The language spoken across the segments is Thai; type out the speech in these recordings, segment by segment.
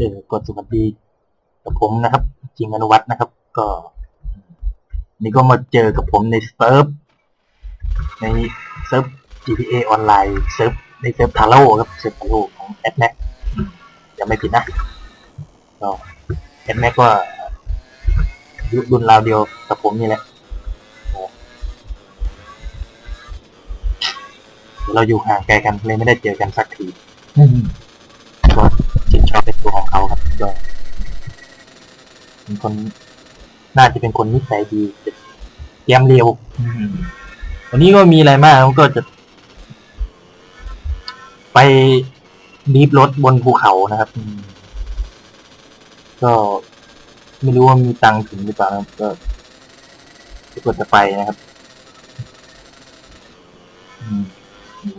เออกดสวัสดีกับผมนะครับ จริงอนุวัฒนะครับ ก็ นี่ก็มาเจอกับผมในเซิร์ฟในเซิร์ฟ GTA ออนไลน์เซิร์ฟในเซิร์ฟทาโร่ครับเซิร์ฟทาโร่ของแอดแม็กยังไม่ผิดนะก็แอดแม็กก็ยุรุ่นราวเดียวกับผมนี่แหละเราอยู่ห่างไกลกันเลยไม่ได้เจอกันสักที ชื่นชอบในตัวของเขาครับก็เป็นคนน่าจะเป็นคนนิสัยดีเตรียมเร็ววันนี้ก็มีอะไรมากก็จะ ไปดีฟรถบนภูเขานะครับ ก็ไม่รู้ว่ามีตังค์ถึงหรือเปล่านะก็จะกดจะไปนะครับอืม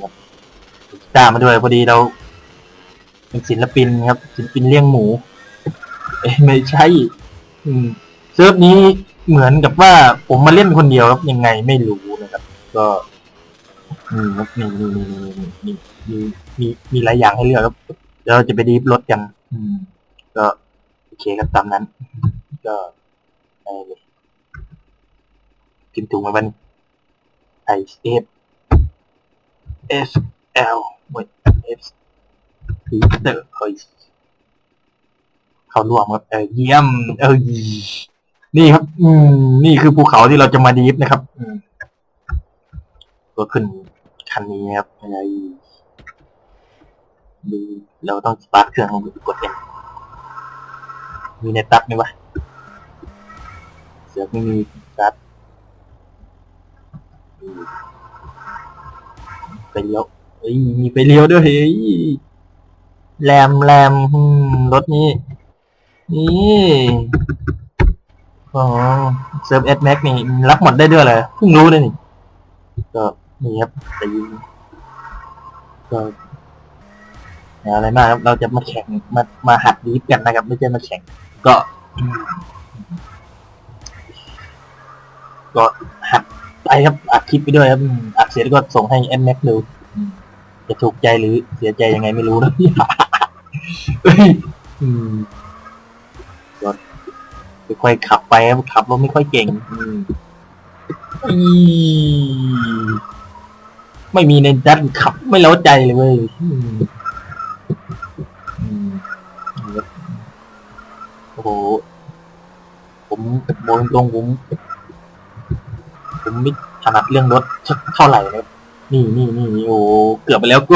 ครับตามมาด้วยพอดีเรา เป็นศิลปินครับ ศิลปินเลี้ยงหมูไม่ใช่ อืมเซิร์ฟนี้เหมือนกับว่าผมมาเล่นคนเดียวครับยังไงไม่รู้นะครับ ก็มีมีมีมีมีมีมีมีหลายอย่างให้เลือกครับแล้วเราจะไปดีฟรถกัน อืม ก็โอเคครับตามนั้น ก็ไปเลกินถุงมาบันไอเอฟเอสเอลหมดเอฟ พีเตอร์เฮ้ยเขารวมครับเออเยี่ยม เออนี่ครับ อืม นี่คือภูเขาที่เราจะมาดีฟนะครับอืมก็ขึ้นคันนี้ครับไอ้ดูเราต้องสตาร์ทเครื่องของกดเองมีในตัดไหมวะเสือกไม่มีสตาร์ทอืมไปเลี้ยวเอ้ยมีไปเลี้ยวด้วยเฮ้ย แรมแรมรถนี้ นี่อ๋อเซิร์ฟเอสแม็กนี่ รับหมดได้ด้วยเลยเพิ่งรู้เลยนี่ ก็นี่ครับจะยิงก็อะไรมากครับ เราจะมาแข่งมามาหัดดีฟกันนะครับ ไม่ใช่มาแข่ง ก็ ก็หัดไปครับอัดคลิปไปด้วยครับอัดเสร็จก็ส่งให้เอ็มแม็กดูจะถูกใจหรือเสียใจยังไงไม่รู้นะ เฮ้ยอืมก็ค่อยๆขับไปครับขับรถไม่ค่อยเก่ง อืมอีไม่มีในดัดขับ ไม่เล้าใจเลยเว้ยอืมอืมโอ้โหผมบอกตรงๆผมผมไม่ถนัดเรื่องรถเท่าไหร่เลยนี่นี่นี่โอ้เกือบไปแล้วกู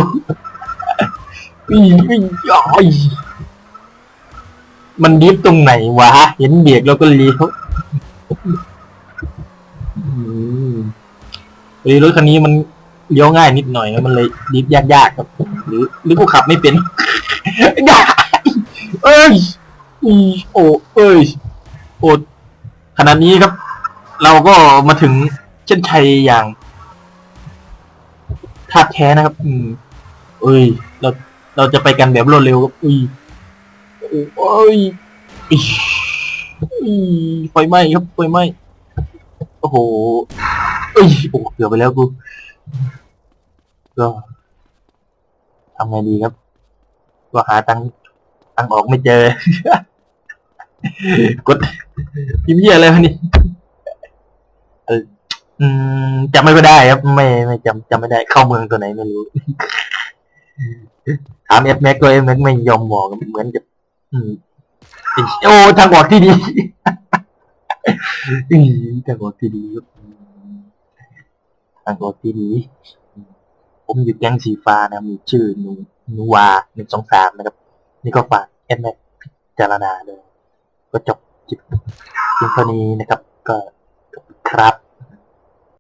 อีอีย้อยมันดิฟตรงไหนวะ เห็นเบียกแล้วก็เลี้ยวอืมพอดีรถคันนี้มันเลี้ยวง่ายนิดหน่อยแล้วมันเลยดิฟยากๆครับ หรือหรือกูขับไม่เป็นอย่าเอ้ยอีโอ้เอ้ยโอ้ขนาดนี้ครับ เราก็มาถึงเช่นชัยอย่างท่าแท้นะครับ อืม เอ้ย เรา เราจะไปกันแบบรวดเร็วครับอุ้ยโอ้ยอิ๊ยอิ๊ยไฟไหม้ครับไฟไหม้โอ้โหเอ้ยโอ้เกือบไปแล้วกูก็ทำไงดีครับ ก็หาตังค์ตังค์ออกไม่เจอ กดพิมพ์เหี้ยอะไรวะนี่เอออืมจำไม่ได้ครับ ไม่ไม่จำจำไม่ได้ เข้าเมืองตัวไหนไม่รู้ ถามเอฟแม็กก็เอฟแม็กไม่ยอมบอกเหมือนกับโอ้ทางบอกที่ดีทางบอกที่ดีทางบอกที่ดี ผมอยู่แก๊งสีฟ้านะมีชื่อนูนูวาหนึ่งสองสามนะครับ นี่ก็ฝากเอฟแม็กพิจารณาเลย ก็จบคลิปเพียงเท่านี้นะครับ ก็ครับ